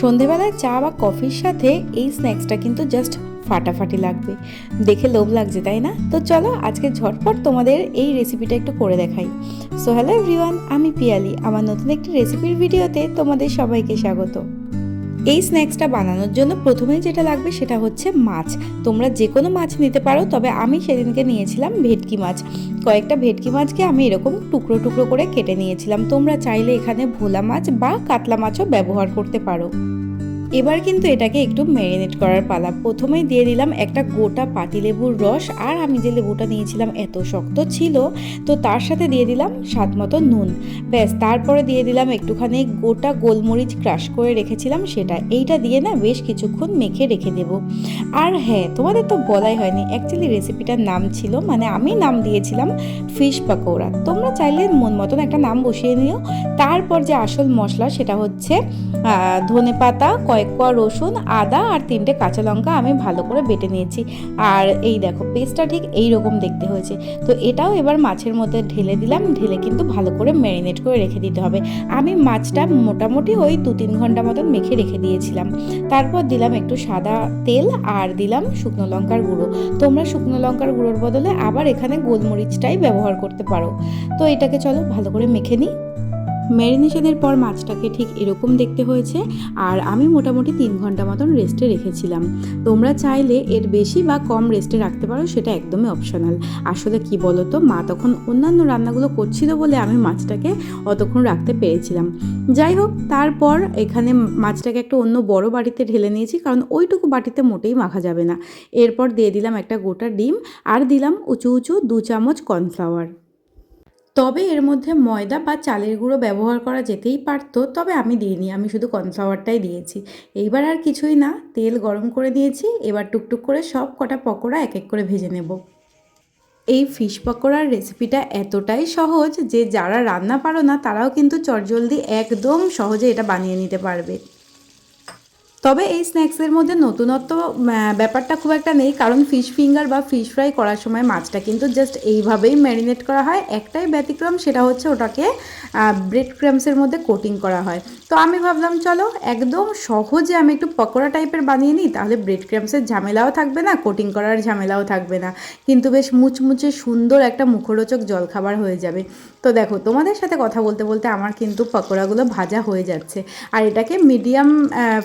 সন্ধেবেলায় চা বা কফির সাথে এই স্ন্যাক্সটা কিন্তু জাস্ট ফাটাফাটি লাগবে। দেখে লোভ লাগছে, তাই না? তো চলো আজকে ঝটপট তোমাদের এই রেসিপিটা একটু করে দেখাই। সো হ্যালো এভরিওয়ান আমি পিয়ালি। আমার নতুন একটি রেসিপির ভিডিওতে তোমাদের সবাইকে স্বাগত। এই স্ন্যাক্সটা বানানোর জন্য প্রথমেই যেটা লাগবে সেটা হচ্ছে মাছ। তোমরা যে কোনো মাছ নিতে পারো, তবে আমি সেদিনকে নিয়েছিলাম ভেটকি মাছ। কয়েকটা ভেটকি মাছকে আমি এরকম টুকরো টুকরো করে কেটে নিয়েছিলাম। তোমরা চাইলে এখানে ভোলা মাছ বা কাতলা মাছও ব্যবহার করতে পারো। এবার কিন্তু এটাকে একটু ম্যারিনেট করার পালা। প্রথমেই দিয়ে দিলাম একটা গোটা পাতিলেবুর রস, আর আমি যে লেবুটা নিয়েছিলাম এত শক্ত ছিল, তো তার সাথে দিয়ে দিলাম স্বাদ মতো নুন। ব্যাস, তারপরে দিয়ে দিলাম একটুখানি গোটা গোলমরিচ ক্রাশ করে রেখেছিলাম সেটা। এইটা দিয়ে না বেশ কিছুক্ষণ মেখে রেখে দেব। আর হ্যাঁ তোমাদের তো বলাই হয়নি অ্যাকচুয়ালি রেসিপিটার নাম ছিল মানে আমি নাম দিয়েছিলাম ফিশ পাকোড়া। তোমরা চাইলে মন মতন একটা নাম বসিয়ে নিও। তারপর যে আসল মশলা সেটা হচ্ছে ধনে পাতা কয়েক কোয়া রসুন, আদা আর তিনটে কাঁচা লঙ্কা আমি ভালো করে বেটে নিয়েছি। আর এই দেখো, পেস্টটা ঠিক এই রকম দেখতে হয়েছে। তো এটাও এবার মাছের মধ্যে ঢেলে দিলাম, ঢেলে কিন্তু ভালো করে ম্যারিনেট করে রেখে দিতে হবে। আমি মাছটা মোটামুটি ওই দু তিন ঘণ্টা মতন মেখে রেখে দিয়েছিলাম। তারপর দিলাম একটু সাদা তেল আর দিলাম শুকনো লঙ্কার গুঁড়ো। তোমরা শুকনো লঙ্কার গুঁড়োর বদলে আবার এখানে গোলমরিচটাই ব্যবহার করতে পারো। তো এটাকে চলো ভালো করে মেখে নিই। ম্যারিনেশনের পর মাছটাকে ঠিক এরকম দেখতে হয়েছে আর আমি মোটামুটি তিন ঘণ্টা মতন রেস্টে রেখেছিলাম। তোমরা চাইলে এর বেশি বা কম রেস্টে রাখতে পারো, সেটা একদমই অপশনাল আসলে কি বলো তো মা তখন অন্যান্য রান্নাগুলো করছিল বলে আমি মাছটাকে অতক্ষণ রাখতে পেরেছিলাম। যাই হোক, তারপর এখানে মাছটাকে একটা অন্য বড় বাটিতে ঢেলে নিয়েছি, কারণ ওইটুকু বাটিতে মোটেই মাখা যাবে না। এরপর দিয়ে দিলাম একটা গোটা ডিম আর দিলাম উঁচু উঁচু দু চামচ কর্নফ্লাওয়ার তবে এর মধ্যে ময়দা বা চালের গুঁড়ো ব্যবহার করা যেতেই পারতো, তবে আমি দিইনি, আমি শুধু কর্নফ্লাওয়ারটাই দিয়েছি। এইবার আর কিছুই না, তেল গরম করে দিয়েছি এবার টুকটুক করে সব কটা পকোড়া এক এক করে ভেজে নেব। এই ফিশ পকোড়ার রেসিপিটা এতটাই সহজ যে যারা রান্না পারো না, তারাও কিন্তু চটজলদি একদম সহজে এটা বানিয়ে নিতে পারবে। তবে এই স্ন্যাক্সের মধ্যে নতুনত্ব ব্যাপারটা খুব একটা নেই, কারণ ফিশ ফিঙ্গার বা ফিশ ফ্রাই করার সময় মাছটা কিন্তু জাস্ট এইভাবেই ম্যারিনেট করা হয়। একটাই ব্যতিক্রম সেটা হচ্ছে ওটাকে ব্রেড ক্রামসের মধ্যে কোটিং করা হয়। তো আমি ভাবলাম, চলো, একদম সহজে আমি একটু পকোড়া টাইপের বানিয়ে নিই, তাহলে ব্রেড ক্রামসের ঝামেলাও থাকবে না কোটিং করার ঝামেলাও থাকবে না। কিন্তু বেশ মুচমুচে সুন্দর একটা মুখরোচক জলখাবার হয়ে যাবে। তো দেখো, তোমাদের সাথে কথা বলতে বলতে আমার কিন্তু পকোড়াগুলো ভাজা হয়ে যাচ্ছে। আর এটাকে মিডিয়াম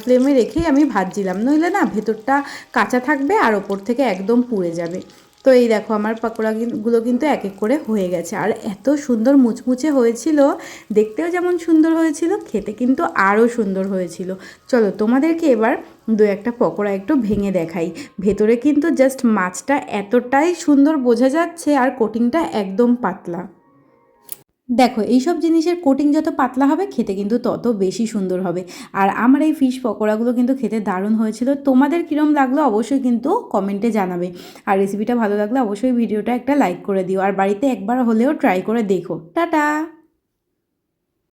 ফ্লেমে রেখেই আমি ভাজছিলাম। নইলে না, ভেতরটা কাঁচা থাকবে আর ওপর থেকে একদম পুড়ে যাবে। তো এই দেখো, আমার পাকোড়াগুলো কিন্তু এক এক করে হয়ে গেছে। আর এত সুন্দর মুচমুচে হয়েছিল, দেখতেও যেমন সুন্দর হয়েছিল, খেতে কিন্তু আরও সুন্দর হয়েছিল। চলো, তোমাদেরকে এবার দু একটা পকোড়া একটু ভেঙে দেখাই। ভেতরে কিন্তু জাস্ট মাছটা এতটাই সুন্দর বোঝা যাচ্ছে, আর কোটিংটা একদম পাতলা। দেখো, এইসব জিনিসের কোটিং যত পাতলা হবে, খেতে কিন্তু তত বেশি সুন্দর হবে। আর আমার এই ফিশ পকোড়াগুলো কিন্তু খেতে দারুণ হয়েছিল। তোমাদের কীরম লাগল অবশ্যই কিন্তু কমেন্টে জানাবে। আর রেসিপিটা ভালো লাগলে অবশ্যই ভিডিওটা একটা লাইক করে দিও। আর বাড়িতে একবার হলেও ট্রাই করে দেখো। টাটা!